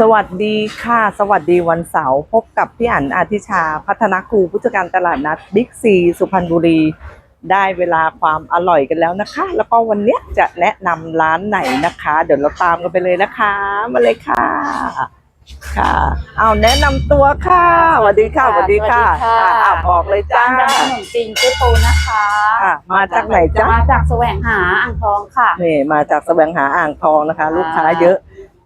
สวัสดีค่ะ สวัสดีวันเสาร์พบกับพี่อั๋นอาทิชา พัฒนาครูผู้จัดการตลาดนัดบิ๊กซีสุพรรณบุรี ได้เวลาความอร่อยกันแล้วนะคะ แล้วก็วันเนี้ยจะแนะนำร้านไหนนะคะ เดี๋ยวเราตามกันไปเลยนะคะ มาเลยค่ะ ค่ะเอาแนะนำตัวค่ะสวัสดีค่ะสวัสดีค่ะสวัสดีค่ะ อะบอกเลยจ้า ร้านขนมจีนเจ๊ปูนะคะอะมาจากไหนจ๊ะ มาจากแสวงหาอ่างทองค่ะ นี่มาจากแสวงหาอ่างทองนะคะค่ะลูกค้าเยอะ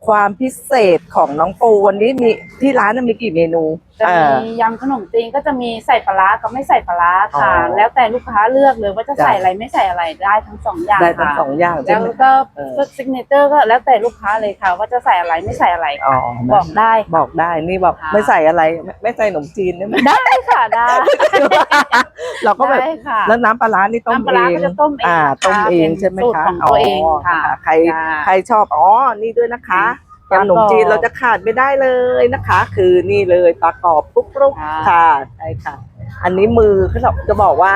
ความพิเศษของน้องปูวันนี้มีที่ร้านมีกี่เมนูจะเอ่อมียำขนมจีนก็จะมีใส่ปลาร้ากับไม่ใส่ปลาร้าค่ะ อ๋อแล้วแต่ลูกค้าเลือกเลยว่าจะจ้ะใส่อะไรไม่ใส่อะไรได้ทั้งสองอย่างได้ทั้งค่ะสองอย่างใช่แล้วไหมก็เออ ซิกเนเจอร์ก็แล้วแต่ลูกค้าเลยค่ะ ว่าจะใส่อะไรไม่ใส่อะไรอ๋อบอกได้บอกได้นี่แบบค่ะ ไม่ใส่อะไรไม่ไม่ใส่ขนมจีนได้ไหม ได้ค่ะได้เราก็แบบได้ค่ะ แล้วน้ำปลาร้านี่ต้มน้ำปลาเอร้างก็จะต้มเองอ่า ค่ะต้มเองเป็นใช่ไหมสูตรคะของตัวเองค่ะใครจ้าใครชอบอ๋อนี่ด้วยนะคะปลากรอบ ขนมจีนเราจะขาดไม่ได้เลยนะคะ คือนี่เลยปลากรอบปุ๊บปุ๊บค่ะค่ะใช่ค่ะ อันนี้มือเขาจะบอกว่า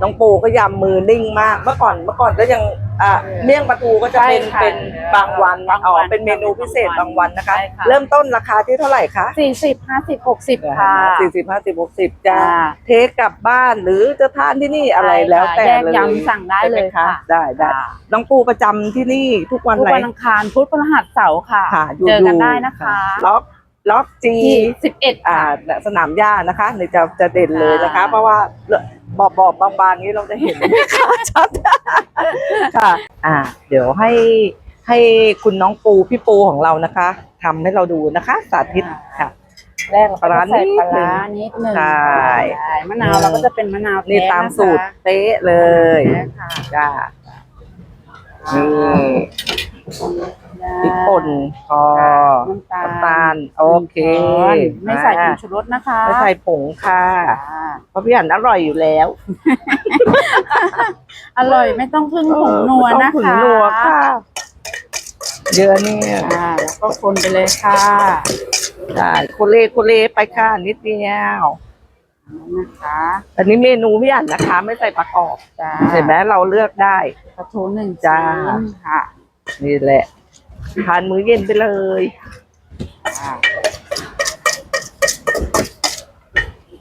น้องปูก็ยำมือนิ่งมาก เมื่อก่อนเมื่อก่อนก็ยัง อ่าเมี่ยงปลาทูก็จะเป็นใช่ค่ะเป็นบางวันบางวันอ๋อเป็นเมนูพิเศษบางวันนะคะ ใช่ค่ะ เริ่มต้นราคาที่เท่าไหร่คะสี่สิบห้าสิบหกสิบค่ะสี่สิบห้าสิบหกสิบจ้าจ้าเทกลับบ้านหรือจะทานที่นี่อะไรใช่ค่ะแล้วแต่แยกเลยยำสั่งได้เลยใช่หมค่ะได้ได้น้องปูประจำที่นี่ทุกวันทุกไหนวันอังคารพุธพฤหัสเสาร์ค่ะ ค่ะยู่เจอกันยู่ได้นะคะล็อกล็อกจี ที่สิบเอ็ด อ่าค่ะสนามหญ้านะคะในจะจะเด่นเลยนะคะ ค่ะ เพราะว่า บอบบอบบางๆนี้เราจะเห็นไม่ค่าชัดค่ะ อ่า เดี๋ยวให้ให้คุณน้องปูพี่ปูของเรานะคะทำให้เราดูนะคะ สาธิตค่ะ แรกเราก็จะใส่ปลาร้านิดหนึ่งใช่ใช่มะนาวเราก็จะเป็นมะนาวนี่แท้ตามนะคะสูตรเป๊ะเลยแท้ค่ะจ้านี่ พริกป่นพอน้ำตาลน้ำตาล โอเค ไม่ใส่ผงชูรสนะคะ ไม่ใส่ผงค่ะอ่าเพราะพี่อันอร่อยอยู่แล้ว อร่อยไม่ต้องพึ่งผงนัวเออนะไม่ต้องผงคะนัวค่ะ เยอะเนี่ยอ่าแล้วก็คนไปเลยค่ะได้โคเลโคเลไปค่ะนิดเดียวนะคะอันนี้เมนูพี่อันนะคะ ไม่ใส่ประกอบจ้าเห็นไหมเราเลือกได้ปลาทูหนึ่งจ้าชิ้นค่ะ นี่แหละ ทานมื้อเย็นไปเลย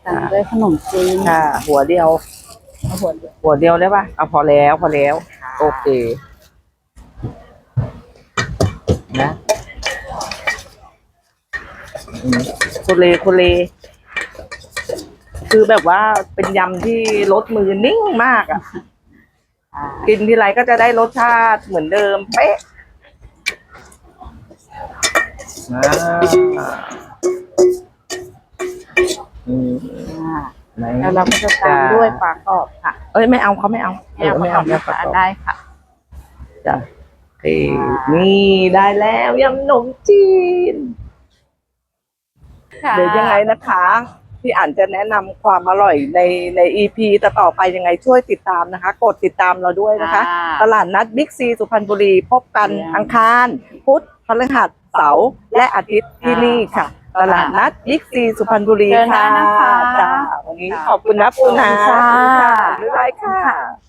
ตามด้วยขนมจีนค่ะ หัวเดียว เอาหัวเดียวหัวเดียวได้ปะเอาพอแล้วพอแล้ว โอเค นะอืมโคเลโคเล คือแบบว่าเป็นยำที่รสมือนิ่งมากอะ่ะอ่ากินทีไรก็จะได้รสชาติเหมือนเดิมเป๊ะ อ่าอืมอ่าไหนแล้วเราก็จะตามด้วยปลากรอบค่ะเอ้ยไม่เอาเขาไม่เอาไม่เอาไม่ไม่เอาเอาไม่นะเอาคะไม่เอาได้ค่ะจ้ะโอเคนี่ได้แล้วยำขนมจีนเดี๋ยวยังไงนะคะ พี่อ่านจะแนะนำความอร่อยในในอีพีต่อๆไปยังไงช่วยติดตามนะคะ กดติดตามเราด้วยนะคะค่ะตลาดนัดบิ๊กซีสุพรรณบุรีพบกันค่ะอังคาร พุธพฤหัส เสาร์และอาทิตย์ที่นี่ค่ะค่ะ ตลาดนัดบิ๊กซีสุพรรณบุรีเจอกัค่ะนนะคะ จ้าวันนี้ขอบคุณนะปูนาขอบคุณค่ะ บ๊ายบายค่ะ